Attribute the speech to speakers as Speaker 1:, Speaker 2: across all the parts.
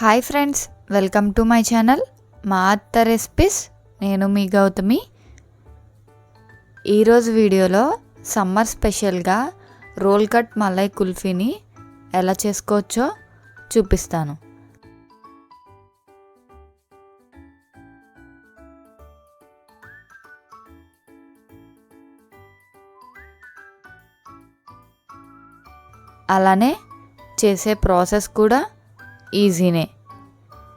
Speaker 1: Hi friends welcome to my channel మా అత్త recipes నేను మీ గౌతమి. ఈరోజు వీడియోలో సమ్మర్ స్పెషల్గా రోల్ కట్ మలై కుల్ఫీని ఎలా చేసుకోవచ్చో చూపిస్తాను. అలానే చేసే ప్రాసెస్ కూడా ఈజీనే.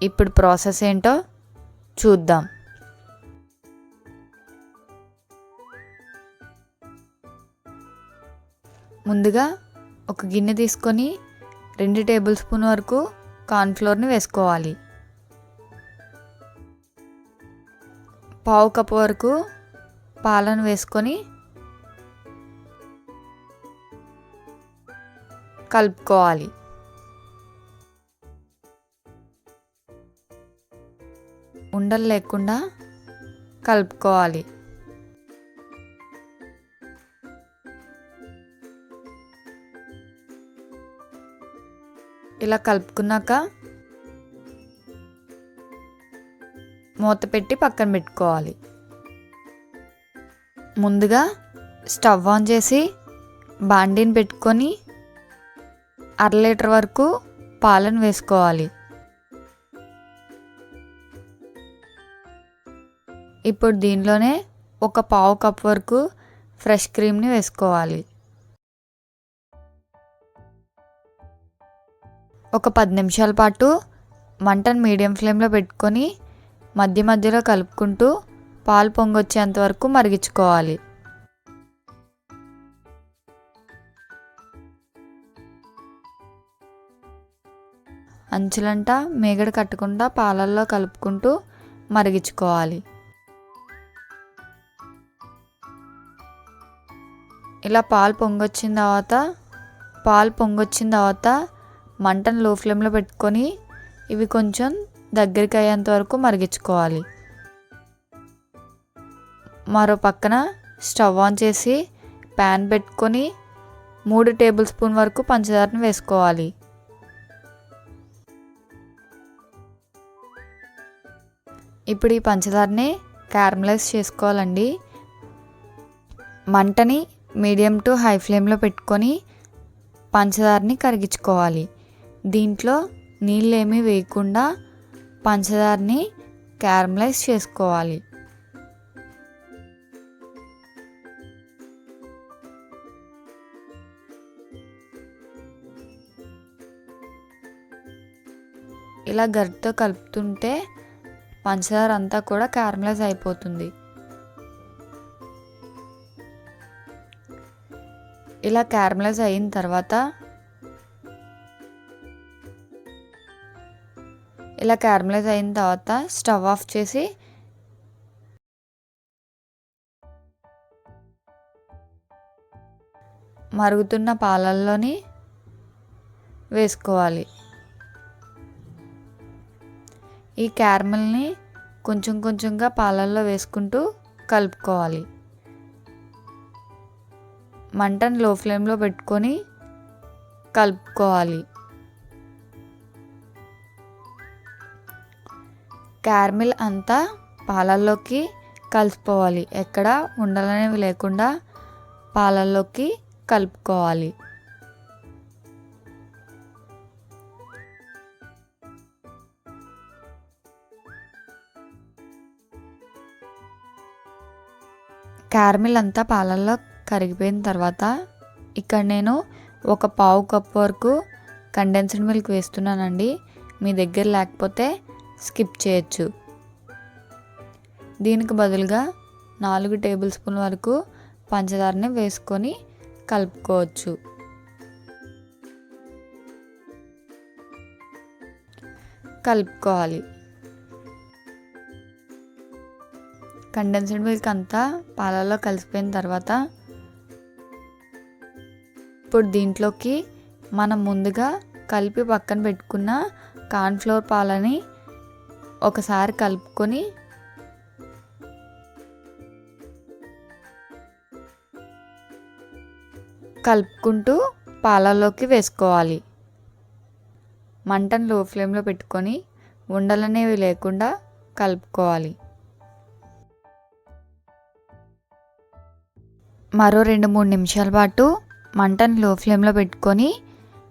Speaker 1: ఇప్పుడు ప్రాసెస్ ఏంటో చూద్దాం. ముందుగా ఒక గిన్నె తీసుకొని రెండు టేబుల్ స్పూన్ వరకు కార్న్ఫ్లోర్ని వేసుకోవాలి. పావు కప్పు వరకు పాలను వేసుకొని కలుపుకోవాలి. ఉండలు లేకుండా కలుపుకోవాలి. ఇలా కలుపుకున్నాక మూత పెట్టి పక్కన పెట్టుకోవాలి. ముందుగా స్టవ్ ఆన్ చేసి బాండీని పెట్టుకొని అర లీటర్ వరకు పాలను వేసుకోవాలి. ఇప్పుడు దీనిలోనే ఒక పావు కప్ వరకు ఫ్రెష్ క్రీమ్ని వేసుకోవాలి. ఒక పది నిమిషాల పాటు మంటను మీడియం ఫ్లేమ్లో పెట్టుకొని మధ్య మధ్యలో కలుపుకుంటూ పాలు పొంగొచ్చేంత వరకు మరిగించుకోవాలి. అంచులంట మేగడ కట్టకుండా పాలల్లో కలుపుకుంటూ మరిగించుకోవాలి. ఇలా పాలు పొంగొచ్చిన తర్వాత పాలు పొంగొచ్చిన తర్వాత మంటను లో ఫ్లేమ్లో పెట్టుకొని ఇవి కొంచెం దగ్గరికి అయ్యేంత వరకు మరిగించుకోవాలి. మరో పక్కన స్టవ్ ఆన్ చేసి ప్యాన్ పెట్టుకొని మూడు టేబుల్ స్పూన్ వరకు పంచదారని వేసుకోవాలి. ఇప్పుడు ఈ పంచదారని క్యారమలైజ్ చేసుకోవాలండి. మంటని మీడియం టు హై ఫ్లేమ్లో పెట్టుకొని పంచదారని కరిగించుకోవాలి. దీంట్లో నీళ్ళు ఏమీ వేయకుండా పంచదారని క్యారమలైజ్ చేసుకోవాలి. ఇలా గరిటతో కలుపుతుంటే పంచదార అంతా కూడా క్యారమలైజ్ అయిపోతుంది. ఇలా క్యారమలైజ్ అయిన తర్వాత ఇలా క్యారమలైజ్ అయిన తర్వాత స్టవ్ ఆఫ్ చేసి మరుగుతున్న పాలల్లోని వేసుకోవాలి. ఈ క్యారమల్ని కొంచెం కొంచెంగా పాలల్లో వేసుకుంటూ కలుపుకోవాలి. మంటను లో ఫ్లేమ్లో పెట్టుకొని కలుపుకోవాలి. క్యారమిల్ అంతా పాలల్లోకి కలిసిపోవాలి. ఎక్కడ ఉండలనేవి లేకుండా పాలల్లోకి కలుపుకోవాలి. క్యారమిల్ అంతా పాలల్లో కరిగిపోయిన తర్వాత ఇక్కడ నేను ఒక పావు కప్పు వరకు కండెన్స్డ్ మిల్క్ వేస్తున్నానండి. మీ దగ్గర లేకపోతే స్కిప్ చేయొచ్చు. దీనికి బదులుగా నాలుగు టేబుల్ స్పూన్ వరకు పంచదారని వేసుకొని కలుపుకోవచ్చు. కలుపుకోవాలి. కండెన్స్డ్ మిల్క్ అంతా పాలలో కలిసిపోయిన తర్వాత ఇప్పుడు దీంట్లోకి మనం ముందుగా కలిపి పక్కన పెట్టుకున్న కార్న్ఫ్లోర్ పాలని ఒకసారి కలుపుకొని కలుపుకుంటూ పాలలోకి వేసుకోవాలి. మంటను లో ఫ్లేమ్లో పెట్టుకొని ఉండలనేవి లేకుండా కలుపుకోవాలి. మరో రెండు మూడు నిమిషాల పాటు మంటను లో ఫ్లేమ్లో పెట్టుకొని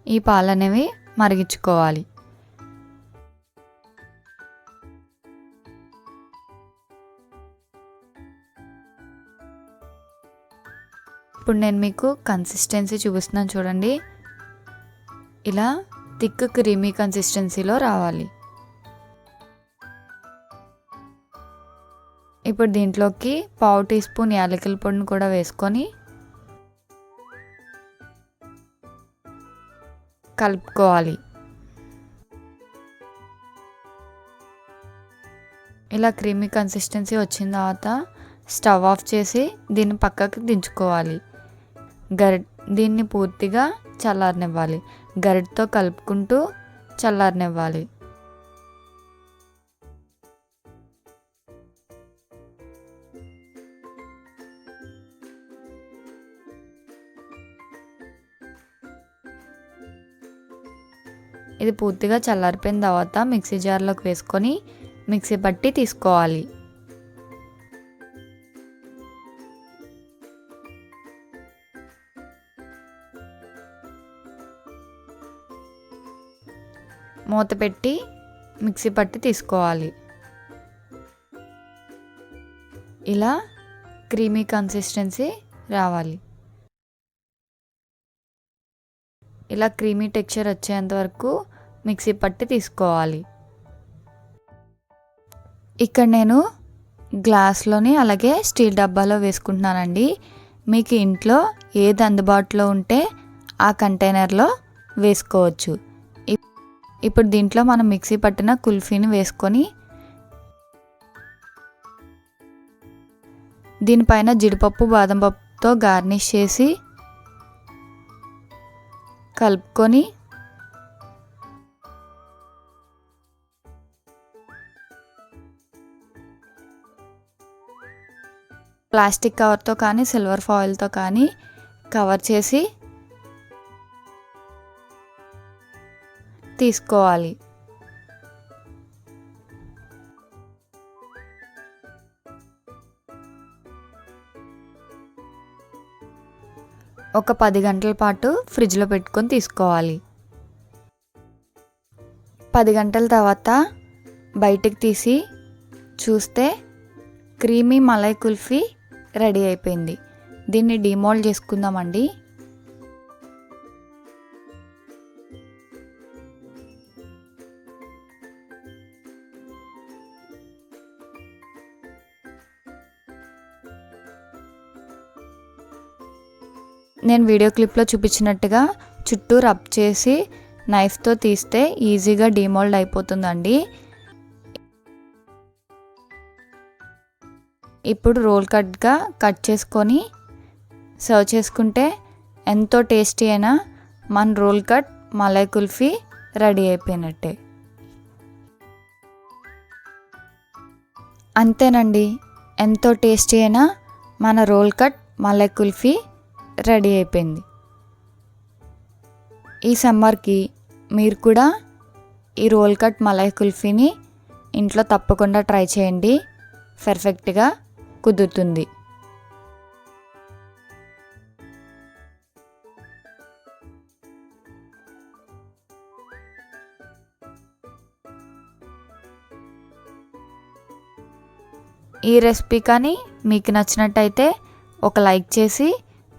Speaker 1: ఈ పాలు అనేవి మరిగించుకోవాలి. ఇప్పుడు నేను మీకు కన్సిస్టెన్సీ చూపిస్తున్నాను చూడండి. ఇలా థిక్ క్రీమీ కన్సిస్టెన్సీలో రావాలి. ఇప్పుడు దీంట్లోకి పావు టీ స్పూన్ యాలకుల పొడిని కూడా వేసుకొని కలుపుకోవాలి. ఇలా క్రీమీ కన్సిస్టెన్సీ వచ్చిన తర్వాత స్టవ్ ఆఫ్ చేసి దీన్ని పక్కకి దించుకోవాలి. గరి దీన్ని పూర్తిగా చల్లారనివ్వాలి. గరిటతో కలుపుకుంటూ చల్లారనివ్వాలి. ఇది పూర్తిగా చల్లారిపోయిన తర్వాత మిక్సీ జార్లోకి వేసుకొని మిక్సీ పట్టి తీసుకోవాలి. మూత పెట్టి మిక్సీ పట్టి తీసుకోవాలి. ఇలా క్రీమీ కన్సిస్టెన్సీ రావాలి. ఇలా క్రీమీ టెక్స్చర్ వచ్చేంత వరకు మిక్సీ పట్టి తీసుకోవాలి. ఇక్కడ నేను గ్లాస్లోని అలాగే స్టీల్ డబ్బాలో వేసుకుంటున్నానండి. మీకు ఇంట్లో ఏది అందుబాటులో ఉంటే ఆ కంటైనర్లో వేసుకోవచ్చు. ఇప్పుడు దీంట్లో మనం మిక్సీ పట్టిన కుల్ఫీని వేసుకొని దీనిపైన జీడిపప్పు బాదం పప్పుతో గార్నిష్ చేసి కలుపుకొని ప్లాస్టిక్ కవర్తో కానీ సిల్వర్ ఫాయిల్తో కానీ కవర్ చేసి తీసుకోవాలి. ఒక పది గంటల పాటు ఫ్రిడ్జ్లో పెట్టుకొని తీసుకోవాలి. పది గంటల తర్వాత బయటికి తీసి చూస్తే క్రీమీ మలై కుల్ఫీ రెడీ అయిపోయింది. దీన్ని డిమోల్డ్ చేసుకుందామండి. నేను వీడియో క్లిప్లో చూపించినట్టుగా చుట్టూ రబ్ చేసి నైఫ్తో తీస్తే ఈజీగా డిమోల్డ్ అయిపోతుందండి. ఇప్పుడు రోల్ కట్గా కట్ చేసుకొని సర్వ్ చేసుకుంటే ఎంతో టేస్టీ అయినా మన roll cut malai kulfi ready అయిపోయినట్టే. అంతేనండి ఎంతో టేస్టీ అయినా మన roll cut malai kulfi ready అయిపోయింది. ఈ సమ్మర్కి మీరు కూడా ఈ రోల్ కట్ మలై కుల్ఫీని ఇంట్లో తప్పకుండా ట్రై చేయండి. పర్ఫెక్ట్గా కుదురుతుంది. ఈ రెసిపీ కానీ మీకు నచ్చినట్టయితే ఒక లైక్ చేసి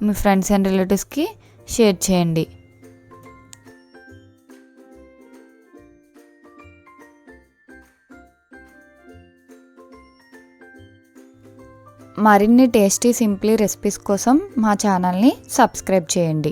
Speaker 1: మీ ఫ్రెండ్స్ అండ్ రిలేటివ్స్కి షేర్ చేయండి. మరిన్ని టేస్టీ సింప్లీ రెసిపీస్ కోసం మా ఛానల్ని సబ్స్క్రైబ్ చేయండి.